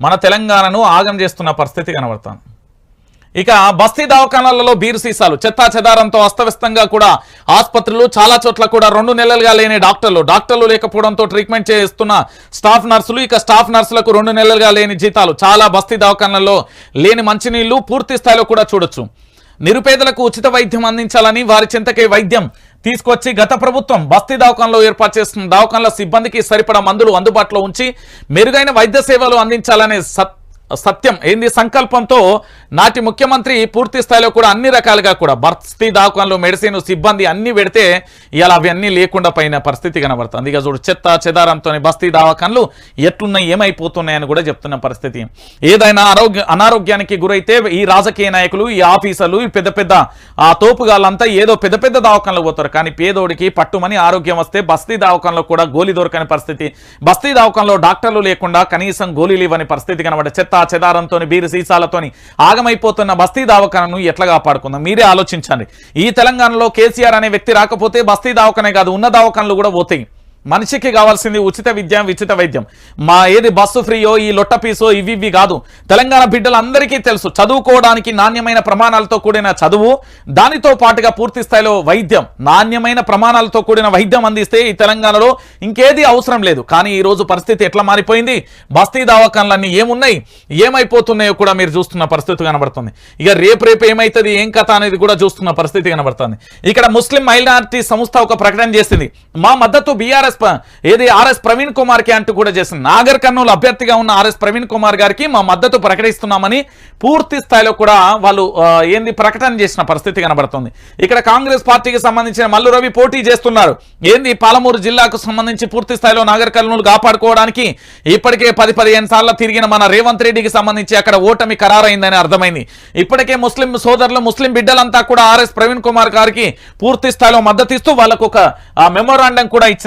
మన తెలంగాణను ఆగం చేస్తున్న పరిస్థితి కనబడతాను. ఇక బస్తీ దవాఖానాలలో బీరు సీసాలు చెత్తా చెదారంతో అస్తవ్యస్తంగా కూడా ఆసుపత్రులు చాలా చోట్ల కూడా రెండు నెలలుగా లేని డాక్టర్లు డాక్టర్లు లేకపోవడంతో ట్రీట్మెంట్ చేస్తున్న స్టాఫ్ నర్సులు ఇక స్టాఫ్ నర్సులకు రెండు నెలలుగా లేని జీతాలు చాలా బస్తీ దవాఖానాల్లో లేని మంచినీళ్ళు పూర్తి స్థాయిలో కూడా చూడొచ్చు. నిరుపేదలకు ఉచిత వైద్యం అందించాలని వారి చింతకే వైద్యం తీసుకొచ్చి గత ప్రభుత్వం బస్తీ దవాఖానలో ఏర్పాటు చేస్తున్న దవాఖానల సిబ్బందికి సరిపడా మందులు అందుబాటులో ఉంచి మెరుగైన వైద్య సేవలు అందించాలనే సత్ సత్యం. ఏంది సంకల్పంతో నాటి ముఖ్యమంత్రి పూర్తి స్థాయిలో కూడా అన్ని రకాలుగా కూడా బస్తీ దాఖలు మెడిసిన్ సిబ్బంది అన్ని పెడితే ఇలా అవన్నీ లేకుండా పోయిన పరిస్థితి కనబడుతుంది. ఇక చూడు చెత్త చెదారంతో బస్తీ దావాఖాన్లు ఎట్లున్నాయి ఏమైపోతున్నాయని కూడా చెప్తున్న పరిస్థితి. ఏదైనా ఆరోగ్య అనారోగ్యానికి గురైతే ఈ రాజకీయ నాయకులు ఈ ఆఫీసర్లు ఈ పెద్ద పెద్ద ఆ తోపుగాళ్ళంతా ఏదో పెద్ద పెద్ద దవాఖానలు పోతారు. కానీ పేదోడికి పట్టుమని ఆరోగ్యం వస్తే బస్తీ దావాఖాన్లో కూడా గోలీ దొరకని పరిస్థితి. బస్తీ దవాఖానలో డాక్టర్లు లేకుండా కనీసం గోళీలు ఇవ్వని పరిస్థితి కనబడే చెత్త చెదారంతో బీరు సీసాలతోని ఆగమైపోతున్న బస్తీ దవాఖానను ఎట్లా కాపాడుకుందాం? మీరే ఆలోచించండి. ఈ తెలంగాణలో కేసీఆర్ అనే వ్యక్తి రాకపోతే బస్తీ దవాఖానే కాదు ఉన్న దావఖానలు కూడా పోతాయి. మనిషికి కావాల్సింది ఉచిత విద్య ఉచిత వైద్యం. మా ఏది బస్సు ఫ్రీయో ఈ లొట్ట పీసో ఇవి ఇవి కాదు. తెలంగాణ బిడ్డలందరికీ తెలుసు చదువుకోవడానికి నాణ్యమైన ప్రమాణాలతో కూడిన చదువు దానితో పాటుగా పూర్తి స్థాయిలో వైద్యం. నాణ్యమైన ప్రమాణాలతో కూడిన వైద్యం అందిస్తే ఈ తెలంగాణలో ఇంకేది అవసరం లేదు. కానీ ఈ రోజు పరిస్థితి ఎట్లా మారిపోయింది? బస్తీ దవాఖానలన్నీ ఏమున్నాయి? ఏమైపోతున్నాయో కూడా మీరు చూస్తున్న పరిస్థితి కనబడుతుంది. ఇక రేపు రేపు ఏమవుతుంది ఏం కథ అనేది కూడా చూస్తున్న పరిస్థితి కనబడుతుంది. ఇక్కడ ముస్లిం మైనార్టీ సంస్థ ఒక ప్రకటన చేసింది. మా మద్దతు బీఆర్ఎస్ ఏది ఆర్ఎస్ ప్రవీణ్ కుమార్కి అంటూ కూడా చేసింది నాగర్ కర్నూలు అభ్యర్థిగా ఉన్న ఆర్ఎస్ ప్రవీణ్ కుమార్ గారికి మా మద్దతు ప్రకటిస్తున్నామని పూర్తి స్థాయిలో కూడా వాళ్ళు ఏంది ప్రకటన చేసిన పరిస్థితి కనబడుతుంది. ఇక్కడ కాంగ్రెస్ పార్టీకి సంబంధించిన మల్లు రవి పోటీ చేస్తున్నారు. ఏంది పాలమూరు జిల్లాకు సంబంధించి పూర్తి స్థాయిలో నాగర్ కర్నూలు కాపాడుకోవడానికి ఇప్పటికే పది పదిహేను సార్లు తిరిగిన మన రేవంత్ రెడ్డికి సంబంధించి అక్కడ ఓటమి ఖరారైందని అర్థమైంది. ఇప్పటికే ముస్లిం సోదరులు ముస్లిం బిడ్డలంతా కూడా ఆర్ఎస్ ప్రవీణ్ కుమార్ గారికి పూర్తి స్థాయిలో మద్దతు ఇస్తూ వాళ్ళకు ఒక మెమోరాండం కూడా ఇచ్చింది